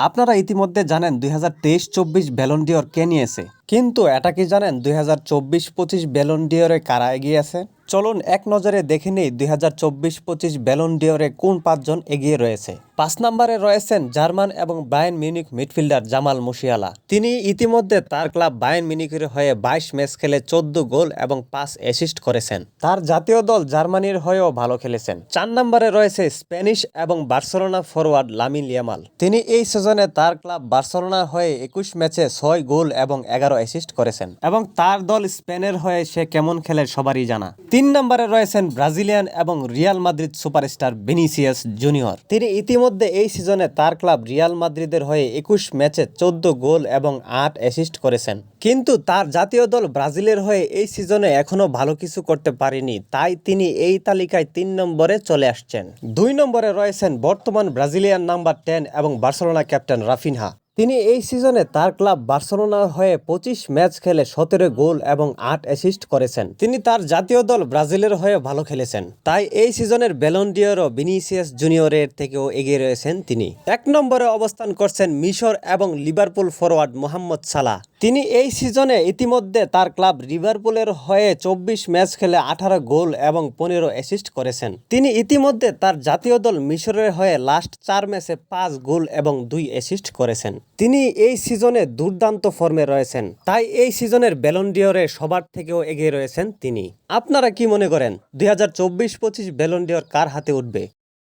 আপনারা ইতিমধ্যে জানেন দুই হাজার তেইশ চব্বিশ ভ্যালন্টিয়র কে নিয়েছে। কিন্তু এটা কি জানেন? দুই হাজার চব্বিশ পঁচিশ ব্যালন্ডিয়রে কারা এগিয়ে আছে? চলুন এক নজরে দেখে নিই দুই হাজার চব্বিশ পঁচিশ ব্যালন্ডিয়রে কোন পাঁচজন এগিয়ে রয়েছে। পাঁচ নম্বরে রয়েছেন জার্মান এবং Bayern Munich midfielder Jamal Musiala. তিনি ইতিমধ্যে তার ক্লাব বায়ান মিউনিকের হয়ে বাইশ ম্যাচ খেলে চোদ্দ গোল এবং পাঁচ অ্যাসিস্ট করেছেন। তার জাতীয় দল জার্মানির হয়েও ভালো খেলেছেন। চার নম্বরে রয়েছে স্প্যানিশ এবং বার্সেলোনা ফরওয়ার্ড লামিন লিয়ামাল তিনি এই সিজনে তার ক্লাব বার্সেলোনার হয়ে একুশ ম্যাচে ছয় গোল এবং এগারো অ্যাসিস্ট করেছেন। এবং তার দল স্পেনের হয়ে সে কেমন খেলে সবারই জানা। তিন নম্বরে রয়েছেন ব্রাজিলিয়ান এবং Real Madrid superstar Vinicius Junior. তিনি ইতিমধ্যে এই সিজনে তার ক্লাব রিয়াল মাদ্রিদের হয়ে একুশ ম্যাচে চোদ্দ গোল এবং আট অ্যাসিস্ট করেছেন। কিন্তু তার জাতীয় দল ব্রাজিলের হয়ে এই সিজনে এখনও ভালো কিছু করতে পারেনি, তাই তিনি এই তালিকায় তিন নম্বরে চলে আসছেন। দুই নম্বরে রয়েছেন বর্তমান ব্রাজিলিয়ান নাম্বার টেন এবং বার্সেলোনা ক্যাপ্টেন রাফিনহা। তিনি এই সিজনে তার ক্লাব বার্সেলোনার হয়ে পঁচিশ ম্যাচ খেলে সতেরো গোল এবং আট অ্যাসিস্ট করেছেন। তিনি তার জাতীয় দল ব্রাজিলের হয়ে ভালো খেলেছেন। তাই এই সিজনের বেলন্ডিয়রও ভিনিসিয়াস জুনিয়রের থেকেও এগিয়ে রয়েছেন তিনি। এক নম্বরে অবস্থান করছেন মিশর এবং লিভারপুল ফরওয়ার্ড মোহাম্মদ সালাহ। তিনি এই সিজনে ইতিমধ্যে তার ক্লাব লিভারপুলের হয়ে চব্বিশ ম্যাচ খেলে আঠারো গোল এবং পনেরো অ্যাসিস্ট করেছেন। তিনি ইতিমধ্যে তার জাতীয় দল মিশরের হয়ে লাস্ট চার ম্যাচে পাঁচ গোল এবং দুই অ্যাসিস্ট করেছেন। তিনি এই সিজনে দুর্দান্ত ফর্মে রয়েছেন। তাই এই সিজনের ব্যালন্ডিয়রে সবার থেকেও এগিয়ে রয়েছেন তিনি। আপনারা কি মনে করেন? দুই হাজার চব্বিশ পঁচিশ ব্যালন্ডিয়র কার হাতে উঠবে?